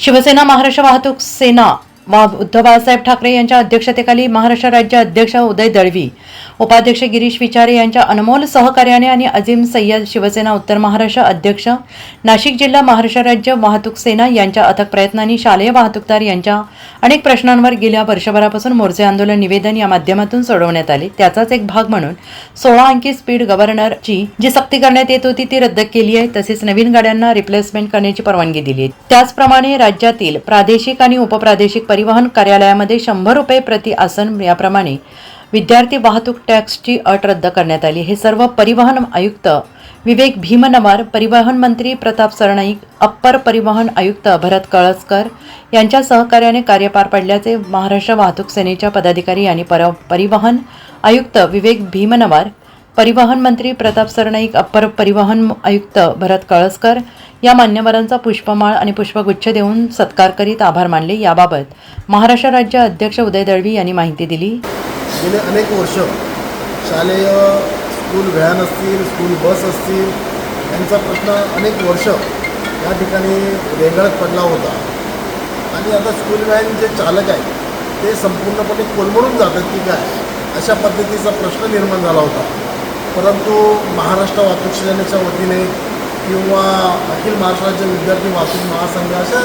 शिवसेना महाराष्ट्र वाहतूक सेना उद्धव बाळासाहेब ठाकरे यांच्या अध्यक्षतेखाली महाराष्ट्र राज्य अध्यक्ष उदय दळवी उपाध्यक्ष गिरीश विचारे यांच्या अनमोल सहकार्याने आणि अजिम सय्यद शिवसेना उत्तर महाराष्ट्र अध्यक्ष नाशिक जिल्हा महाराष्ट्र राज्य वाहतूक सेना यांच्या अथक प्रयत्नांनी शालेय वाहतूकदार यांच्या अनेक प्रश्नांवर गेल्या वर्षभरापासून मोर्चे आंदोलन निवेदन या माध्यमातून सोडवण्यात आले. त्याचाच एक भाग म्हणून सोळा अंकी स्पीड गव्हर्नरची जी सक्ती करण्यात येत होती ती रद्द केली आहे. तसेच नवीन गाड्यांना रिप्लेसमेंट करण्याची परवानगी दिली आहे. त्याचप्रमाणे राज्यातील प्रादेशिक आणि उपप्रादेशिक परिवहन कार्यालयामध्ये शंभर रुपये प्रति आसन याप्रमाणे विद्यार्थी वाहतूक टॅक्सची अट रद्द करण्यात आली. हे सर्व परिवहन आयुक्त विवेक भीमनवार परिवहन मंत्री प्रताप सरनाईक अप्पर परिवहन आयुक्त भरत कळसकर यांच्या सहकार्याने कार्य पार पडल्याचे महाराष्ट्र वाहतूक सेनेच्या पदाधिकारी आणि पर परिवहन आयुक्त विवेक भीमनवार परिवहन मंत्री प्रताप सरनाईक अप्पर परिवहन आयुक्त भरत कळसकर या मान्यवरांचा पुष्पमाळ आणि पुष्पगुच्छ देऊन सत्कार करीत आभार मानले. याबाबत महाराष्ट्र राज्य अध्यक्ष उदय दळवी यांनी माहिती दिली. गेले अनेक वर्ष शालेय स्कूल व्हॅन असतील स्कूल बस असतील यांचा प्रश्न अनेक वर्ष या ठिकाणी रेंगाळत पडला होता. आणि आता स्कूल व्हॅन जे चालक आहेत ते संपूर्णपणे कोलमडून जातात की काय? अशा पद्धतीचा प्रश्न निर्माण झाला होता. परंतु महाराष्ट्र वाहतूक सेनेच्या वतीने किंवा अखिल महाराष्ट्र राज्य विद्यार्थी वाहतूक महासंघ अशा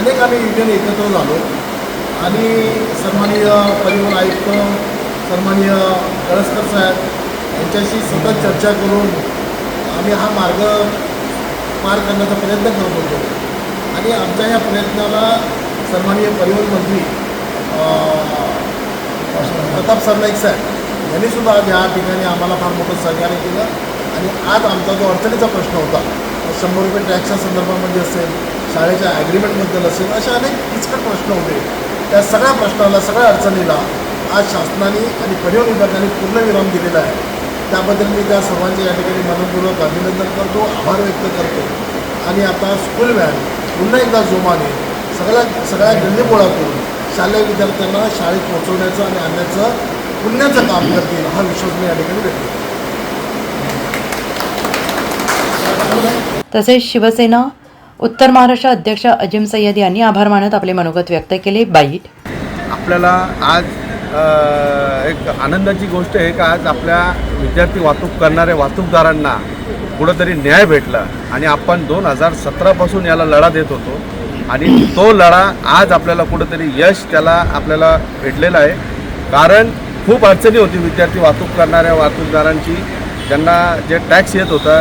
अनेक आम्ही युनियन एकत्र झालो. आणि सन्माननीय परिवहन आयुक्त सन्माननीय कळसकर साहेब यांच्याशी सतत चर्चा करून आम्ही हा मार्ग पार करण्याचा प्रयत्न करत होतो आणि आमच्या या प्रयत्नाला सन्माननीय परिवहन मंत्री प्रताप सरनाईक साहेब त्यांनीसुद्धा आज या ठिकाणी आम्हाला फार मोठं सहकार्य केलं. आणि आज आमचा जो अडचणीचा प्रश्न होता तो शंभर रुपये टॅक्सच्या संदर्भामध्ये असेल शाळेच्या ॲग्रीमेंटबद्दल असेल असे अनेक किचकट प्रश्न होते. त्या सगळ्या प्रश्नाला सगळ्या अडचणीला आज शासनाने आणि परिवहन विभागाने पूर्णविराम दिलेला आहे. त्याबद्दल मी त्या सर्वांचे या ठिकाणी मनपूर्वक अभिनंदन करतो आभार व्यक्त करतो. आणि आता स्कूल व्हॅन पुन्हा एकदा जोमाने सगळ्या सगळ्या गल्लीबोळातून शालेय विद्यार्थ्यांना शाळेत पोहोचवण्याचं आणि आणण्याचं पुण्याचं काम करतील हा विश्वास मी या ठिकाणी व्यक्त. करतो तसेच शिवसेना उत्तर महाराष्ट्र अध्यक्ष अजिम सय्यद यांनी आभार मानत आपले मनोगत व्यक्त केले. बाईट आपल्याला आज अ, एक आनंदाची गोष्ट आहे का आज आपल्या विद्यार्थी वाहतूक करणाऱ्या वाहतूकदारांना कुठंतरी न्याय भेटला आणि आपण दोन हजार सतरापासून याला लढा देत होतो आणि तो लढा आज आपल्याला कुठंतरी यश त्याला आपल्याला भेटलेला आहे. कारण खूप अडचणी होती विद्यार्थी वाहतूक करणाऱ्या वाहतूकदारांची. त्यांना जे टॅक्स येत होता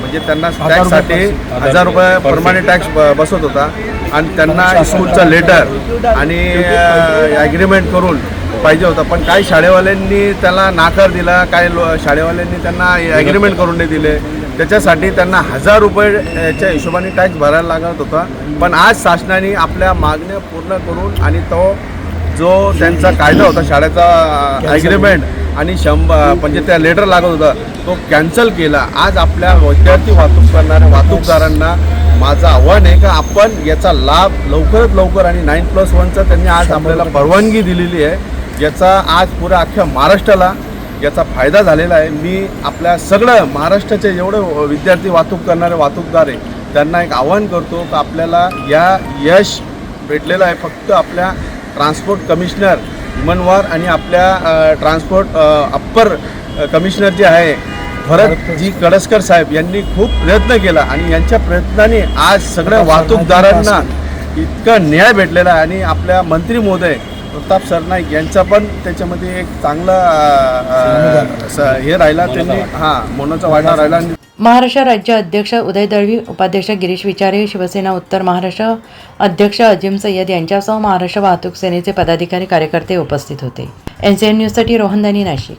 म्हणजे त्यांना टॅक्ससाठी हजार रुपये परमाने टॅक्स ब- बसत होता. आणि त्यांना स्कूलचं लेटर आणि ॲग्रीमेंट करून पाहिजे होतं. पण काही शाळेवाल्यांनी त्याला नाकार दिला काही लो शाळेवाल्यांनी त्यांना ॲग्रीमेंट करून नाही दिले. त्याच्यासाठी त्यांना हजार रुपयेच्या हिशोबाने टॅक्स भरायला लागत होता. पण आज शासनाने आपल्या मागण्या पूर्ण करून आणि तो जो त्यांचा कायदा होता शाळेचा ॲग्रीमेंट आणि शंभर म्हणजे त्या लेटर लागत होता तो कॅन्सल केला. आज आपल्या विद्यार्थी वाहतूक करणाऱ्या वाहतूकदारांना माझं आव्हान आहे का आपण याचा लाभ लवकरात लवकर आणि नाईन प्लस वनचा त्यांनी आज आपल्याला परवानगी दिलेली आहे. याचा आज पुऱ्या अख्ख्या महाराष्ट्राला याचा फायदा झालेला आहे. मी आपल्या सगळं महाराष्ट्राचे जेवढे विद्यार्थी वाहतूक करणारे वाहतूकदार आहे. त्यांना एक आव्हान करतो का आपल्याला या यश भेटलेलं आहे. फक्त आपल्या ट्रान्सपोर्ट कमिशनर मनवार आणि आपल्या ट्रान्सपोर्ट अप्पर कमिशनर जे आहे भरतजी कडसकर साहेब यांनी खूप प्रयत्न केला आणि यांच्या प्रयत्नाने आज सगळ्या वाहतूकदारांना इतका न्याय भेटलेला आहे आणि आपल्या मंत्री महोदय प्रताप सरनाईक यांचा पण त्याच्यामध्ये एक चांगला हे राहिला. त्यांनी हां मोनाचा वाटा राहिला आणि महाराष्ट्र राज्य अध्यक्ष उदय दळवी उपाध्यक्ष गिरीश विचारे शिवसेना उत्तर महाराष्ट्र अध्यक्ष अजिम सय्यद यांच्यासह महाराष्ट्र वाहतूक सेनेचे पदाधिकारी कार्यकर्ते उपस्थित होते. एन सी एन न्यूजसाठी रोहन दानी नाशिक.